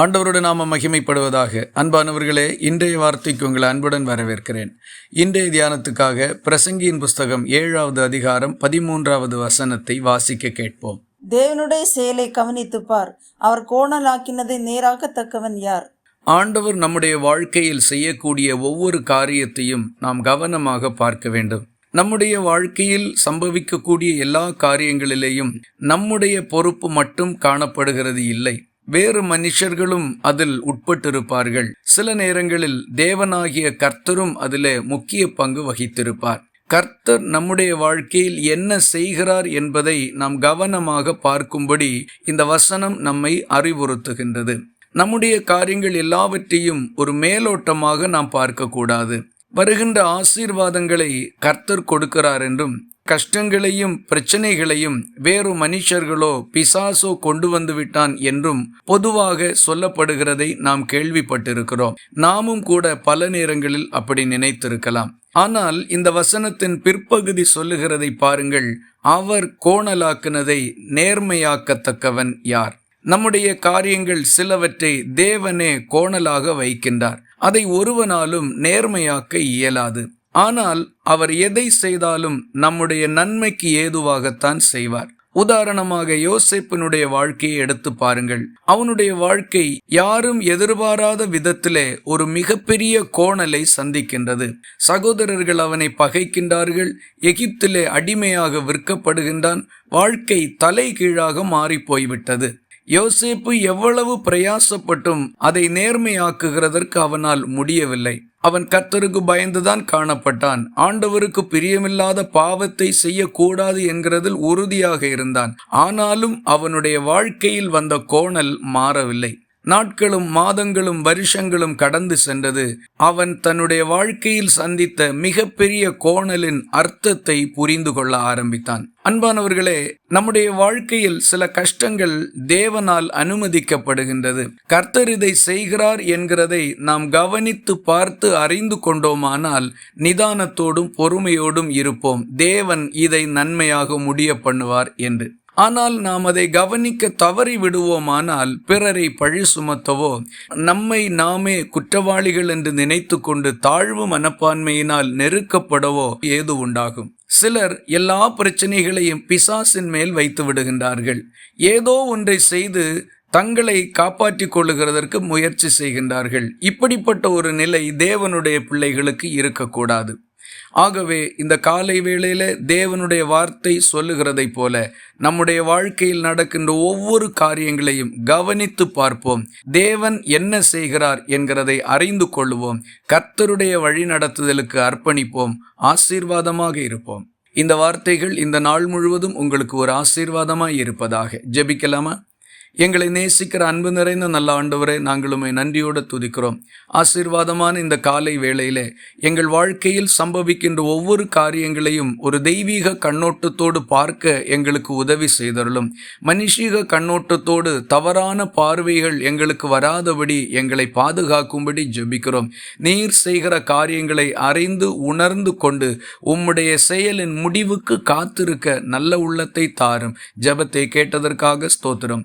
ஆண்டவரோடு நாம மகிமைப்படுவதாக. அன்பானவர்களே இன்றைய வார்த்தைக்கு உங்களை அன்புடன் வரவேற்கிறேன். இன்றைய தியானத்துக்காக பிரசங்கியின் புஸ்தகம் ஏழாவது அதிகாரம் பதிமூன்றாவது வசனத்தை வாசிக்க கேட்போம். தேவனுடைய செயலை கவனித்துப் பார் அவர் கோணலாக்கினதை நேராகத்தக்கவன் யார்? ஆண்டவர் நம்முடைய வாழ்க்கையில் செய்யக்கூடிய ஒவ்வொரு காரியத்தையும் நாம் கவனமாக பார்க்க வேண்டும். நம்முடைய வாழ்க்கையில் சம்பவிக்கக்கூடிய எல்லா காரியங்களிலேயும் நம்முடைய பொறுப்பு மட்டும் காணப்படுகிறது இல்லை. வேறு மனுஷர்களும் அதில் உட்பட்டிருப்பார்கள். சில நேரங்களில் தேவனாகிய கர்த்தரும் அதிலே முக்கிய பங்கு வகித்திருப்பார். கர்த்தர் நம்முடைய வாழ்க்கையில் என்ன செய்கிறார் என்பதை நாம் கவனமாக பார்க்கும்படி இந்த வசனம் நம்மை அறிவுறுத்துகின்றது. நம்முடைய காரியங்கள் எல்லாவற்றையும் ஒரு மேலோட்டமாக நாம் பார்க்கக்கூடாது. வருகின்ற ஆசீர்வாதங்களை கர்த்தர் கொடுக்கிறார் என்றும் கஷ்டங்களையும் பிரச்சனைகளையும் வேறு மனுஷர்களோ பிசாசோ கொண்டு வந்து விட்டான் என்றும் பொதுவாக சொல்லப்படுகிறதை நாம் கேள்விப்பட்டிருக்கிறோம். நாமும் கூட பல நேரங்களில் அப்படி நினைத்திருக்கலாம். ஆனால் இந்த வசனத்தின் பிற்பகுதி சொல்லுகிறதை பாருங்கள் அவர் கோணலாக்குனதை நேர்மையாக்கத்தக்கவன் யார்? நம்முடைய காரியங்கள் சிலவற்றை தேவனே கோணலாக வைக்கின்றார். அதை ஒருவனாலும் நேர்மையாக்க இயலாது. ஆனால் அவர் எதை செய்தாலும் நம்முடைய நன்மைக்கு ஏதுவாகத்தான் செய்வார். உதாரணமாக யோசிப்பினுடைய வாழ்க்கையை எடுத்து பாருங்கள். அவனுடைய வாழ்க்கை யாரும் எதிர்பாராத விதத்திலே ஒரு மிகப்பெரிய கோணலை சந்திக்கின்றது. சகோதரர்கள் அவனை பகைக்கின்றார்கள். எகிப்திலே அடிமையாக விற்கப்படுகின்றான். வாழ்க்கை தலை கீழாக மாறி போய்விட்டது யோசேப்பு எவ்வளவு பிரயாசப்பட்டும் அதை நேர்மையாக்குகிறதற்கு அவனால் முடியவில்லை. அவன் கர்த்தருக்கு பயந்துதான் காணப்பட்டான். ஆண்டவருக்கு பிரியமில்லாத பாவத்தை செய்யக்கூடாது என்கிறதில் உறுதியாக இருந்தான். ஆனாலும் அவனுடைய வாழ்க்கையில் வந்த கோணல் மாறவில்லை. நாட்களும் மாதங்களும் வருஷங்களும் கடந்து சென்றது. அவன் தன்னுடைய வாழ்க்கையில் சந்தித்த மிகப்பெரிய கோணலின் அர்த்தத்தை புரிந்து கொள்ள ஆரம்பித்தான். அன்பானவர்களே நம்முடைய வாழ்க்கையில் சில கஷ்டங்கள் தேவனால் அனுமதிக்கப்படுகின்றது. கர்த்தர் இதை செய்கிறார் என்கிறதை நாம் கவனித்து பார்த்து அறிந்து கொண்டோமானால் நிதானத்தோடும் பொறுமையோடும் இருப்போம். தேவன் இதை நன்மையாக முடிய பண்ணுவார் என்று. ஆனால் நாம் அதை கவனிக்க தவறி விடுவோமானால் பிறரை பழி சுமத்தவோ? நம்மை நாமே குற்றவாளிகள் என்று நினைத்து கொண்டு தாழ்வு மனப்பான்மையினால் நெருக்கப்படவோ ஏது உண்டாகும்? சிலர் எல்லா பிரச்சனைகளையும் பிசாசின் மேல் வைத்து விடுகின்றார்கள். ஏதோ ஒன்றை செய்து தங்களை காப்பாற்றிக் கொள்ளுகிறதற்கு முயற்சி செய்கின்றார்கள். இப்படிப்பட்ட ஒரு நிலை தேவனுடைய பிள்ளைகளுக்கு இருக்கக்கூடாது. ஆகவே இந்த காலை வேளையில் தேவனுடைய வார்த்தை சொல்லுகிறதைப் போல நம்முடைய வாழ்க்கையில் நடக்கின்ற ஒவ்வொரு காரியங்களையும் கவனித்து பார்ப்போம். தேவன் என்ன செய்கிறார் என்கிறதை அறிந்து கொள்வோம். கர்த்தருடைய வழி நடத்துதலுக்கு அர்ப்பணிப்போம். ஆசீர்வாதமாக இருப்போம். இந்த வார்த்தைகள் இந்த நாள் முழுவதும் உங்களுக்கு ஒரு ஆசீர்வாதமாய் இருப்பதாக. ஜெபிக்கலாமா? எங்களை நேசிக்கிற அன்பு நிறைந்த நல்ல ஆண்டவரை நாங்களுமே நன்றியோடு துதிக்கிறோம். ஆசீர்வாதமான இந்த காலை வேளையிலே எங்கள் வாழ்க்கையில் சம்பவிக்கின்ற ஒவ்வொரு காரியங்களையும் ஒரு தெய்வீக கண்ணோட்டத்தோடு பார்க்க எங்களுக்கு உதவி செய்தருளும். மனுஷீக கண்ணோட்டத்தோடு தவறான பார்வைகள் எங்களுக்கு வராதபடி எங்களை பாதுகாக்கும்படி ஜெபிக்கிறோம். நீர் செய்கிற காரியங்களை அறிந்து உணர்ந்து கொண்டு உம்முடைய செயலின் முடிவுக்கு காத்திருக்க நல்ல உள்ளத்தை தாரும். ஜெபத்தை கேட்டதற்காக ஸ்தோத்திரம்.